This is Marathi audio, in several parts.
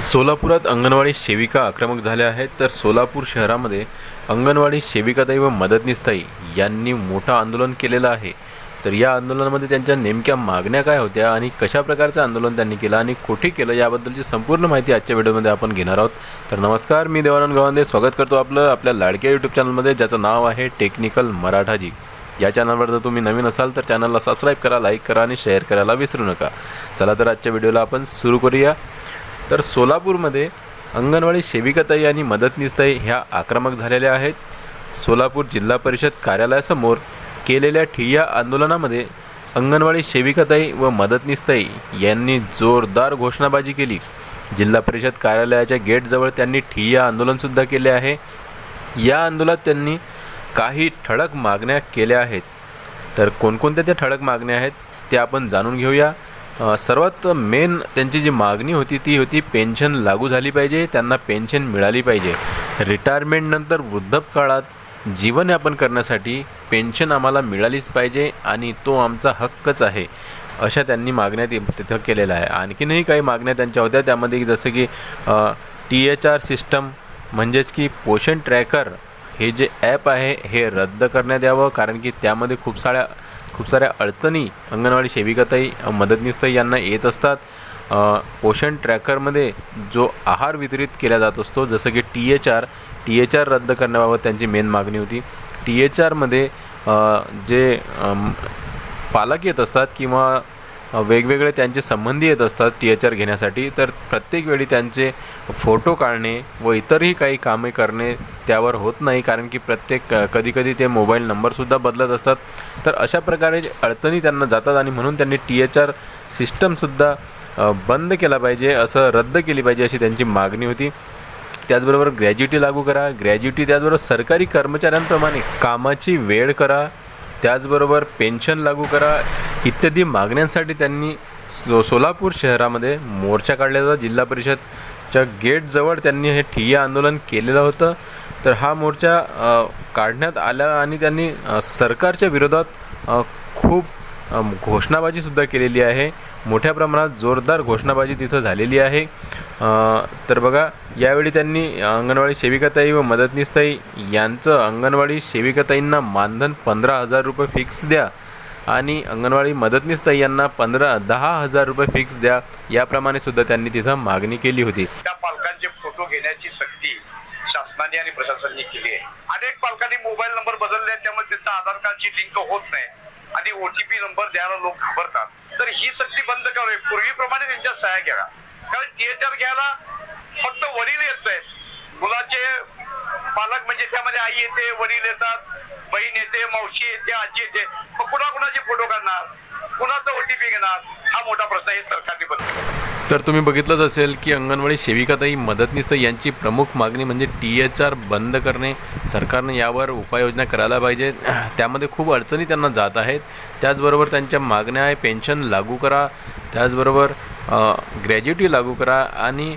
सोलापुरात अंगणवाडी सेविका आक्रमक झाल्या आहेत. तर सोलापूर शहरामध्ये अंगणवाडी सेविकाताई व मदतनीसताई यांनी मोठं आंदोलन केलेलं आहे. तर या आंदोलनामध्ये त्यांच्या नेमक्या मागण्या काय होत्या आणि कशा प्रकारचं आंदोलन त्यांनी केलं आणि कुठे केलं याबद्दलची संपूर्ण माहिती आजच्या व्हिडिओमध्ये आपण घेणार आहोत. तर नमस्कार मी देवानंद गवांदे. स्वागत करतो आपलं आपल्या लाडक्या यूट्यूब चॅनलमध्ये ज्याचं नाव आहे टेक्निकल मराठाजी. या चॅनलवर जर तुम्ही नवीन असाल तर चॅनलला सबस्क्राईब करा लाईक करा आणि शेअर करायला विसरू नका. चला तर आजच्या व्हिडिओला आपण सुरू करूया. तर सोलापूरमध्ये अंगणवाडी सेविकाताई आणि मदतनीसताई ह्या आक्रमक झालेल्या आहेत. सोलापूर जिल्हा परिषद कार्यालयासमोर केलेल्या ठिय्या आंदोलनामध्ये अंगणवाडी सेविकाताई व मदतनीसताई यांनी जोरदार घोषणाबाजी केली. जिल्हा परिषद कार्यालयाच्या गेटजवळ त्यांनी ठिय्या आंदोलनसुद्धा केले आहे. या आंदोलनात त्यांनी काही ठळक मागण्या केल्या आहेत. तर कोणकोणत्या त्या ठळक मागण्या आहेत ते आपण जाणून घेऊया. सर्वात मेन त्यांची जी मागणी होती ती होती पेन्शन लागू झाली पाहिजे त्यांना पेन्शन मिळाली पाहिजे. रिटायरमेंटनंतर वृद्धपकाळात जीवनयापन करण्यासाठी पेन्शन आम्हाला मिळालीच पाहिजे आणि तो आमचा हक्कच आहे अशा त्यांनी मागण्या तिथं केलेल्या आहे. आणखीनही काही मागण्या त्यांच्या होत्या त्यामध्ये जसं की टी एच आर सिस्टम म्हणजेच की पोषण ट्रॅकर हे जे ॲप आहे हे रद्द करण्यात यावं कारण की त्यामध्ये खूप साऱ्या खूप साऱ्या अडचणी अंगणवाडी सेविकाताई मदतनीसताई यांना येत असतात. पोषण ट्रॅकरमध्ये जो आहार वितरित केला जात असतो जसं की T H R T H R रद्द करण्याबाबत त्यांची मेन मागणी होती. टी एच आरमध्ये जे पालक येत असतात किंवा वेगवेगळे त्यांचे संबंधी येत असतात टी एच आर घेण्यासाठी. तर प्रत्येक वेळी त्यांचे फोटो काढणे व इतरही काही कामे करणे त्यावर होत नाही कारण की प्रत्येक कधीकधी ते मोबाईल नंबरसुद्धा बदलत असतात. तर अशा प्रकारे अडचणी त्यांना जातात आणि म्हणून त्यांनी टी एच आर सिस्टमसुद्धा बंद केला पाहिजे असं रद्द केली पाहिजे अशी त्यांची मागणी होती. त्याचबरोबर ग्रॅज्युटी लागू करा. ग्रॅज्युटी त्याचबरोबर सरकारी कर्मचाऱ्यांप्रमाणे कामाची वेळ करा. त्याचबरोबर पेन्शन लागू करा. इत्यादी मागण्यांसाठी त्यांनी सो सोलापूर शहरामध्ये मोर्चा काढलेला जिल्हा परिषदच्या गेटजवळ त्यांनी हे ठिय्या आंदोलन केलेलं होतं. तर हा मोर्चा काढण्यात आला आणि त्यांनी सरकारच्या विरोधात खूप घोषणाबाजीसुद्धा केलेली आहे. मोठ्या प्रमाणात जोरदार घोषणाबाजी तिथं झालेली आहे. तर बघा यावेळी त्यांनी अंगणवाडी सेविकाताई व मदतनीसताई यांचं अंगणवाडी सेविकाताईंना मानधन पंधरा हजार रुपये फिक्स द्या. आणि अंगणवाडी मदतनीसताई यांना पंधरा दहा हजार रुपये फिक्स द्या याप्रमाणे सुद्धा त्यांनी तिथं मागणी केली होती. त्या पालकांचे फोटो घेण्याची सक्ती शासनाने आणि प्रशासनाने केली आहे. अनेक पालकांनी मोबाईल नंबर बदलले त्यामुळे त्यांचा आधार कार्डची लिंक होत नाही आणि ओटीपी नंबर द्यायला लोक घाबरतात. तर ही सक्ती बंद करावी पूर्वीप्रमाणे त्यांच्या सहाय्या घ्या. कारण थिएटर घ्यायला फक्त वडील येत आहेत मुलाचे पालक म्हणजे त्यामध्ये आई येते वडील येतात बहीण येते मावशी येते आजी येते. मग कुणा कुणाचे फोटो काढणार? कुणाचा ओटीपी घेणार? हा मोठा प्रश्न हे सरकारने बंद तर तुम्ही बघितलंच असेल की अंगणवाडी सेविकाताई मदतनीस यांची प्रमुख मागणी म्हणजे टी एच आर बंद करणे. सरकारने यावर उपाययोजना करायला पाहिजे. त्यामध्ये खूप अडचणी त्यांना जात आहेत. त्याचबरोबर त्यांच्या मागण्या आहे पेन्शन लागू करा. त्याचबरोबर ग्रॅज्युटी लागू करा आणि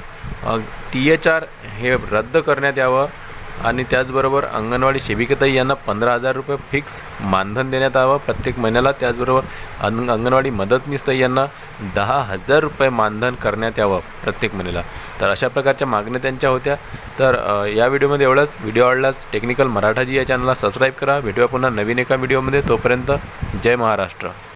टी एच आर हे रद्द करण्यात यावं. आणि त्याचबरोबर अंगणवाडी सेविकाताई यांना पंधरा हजार रुपये फिक्स मानधन देण्यात यावं प्रत्येक महिन्याला त्याचबरोबर अंग अंगणवाडी मदतनीसताई यांना दहा हजार रुपये मानधन करण्यात यावं प्रत्येक महिन्याला. तर अशा प्रकारच्या मागण्या त्यांच्या होत्या. तर या व्हिडिओमध्ये एवढंच. व्हिडिओ आवडलाच टेक्निकल मराठाजी या चॅनलला सबस्क्राईब करा. भेटूया पुन्हा नवीन एका व्हिडिओमध्ये. तोपर्यंत जय महाराष्ट्र.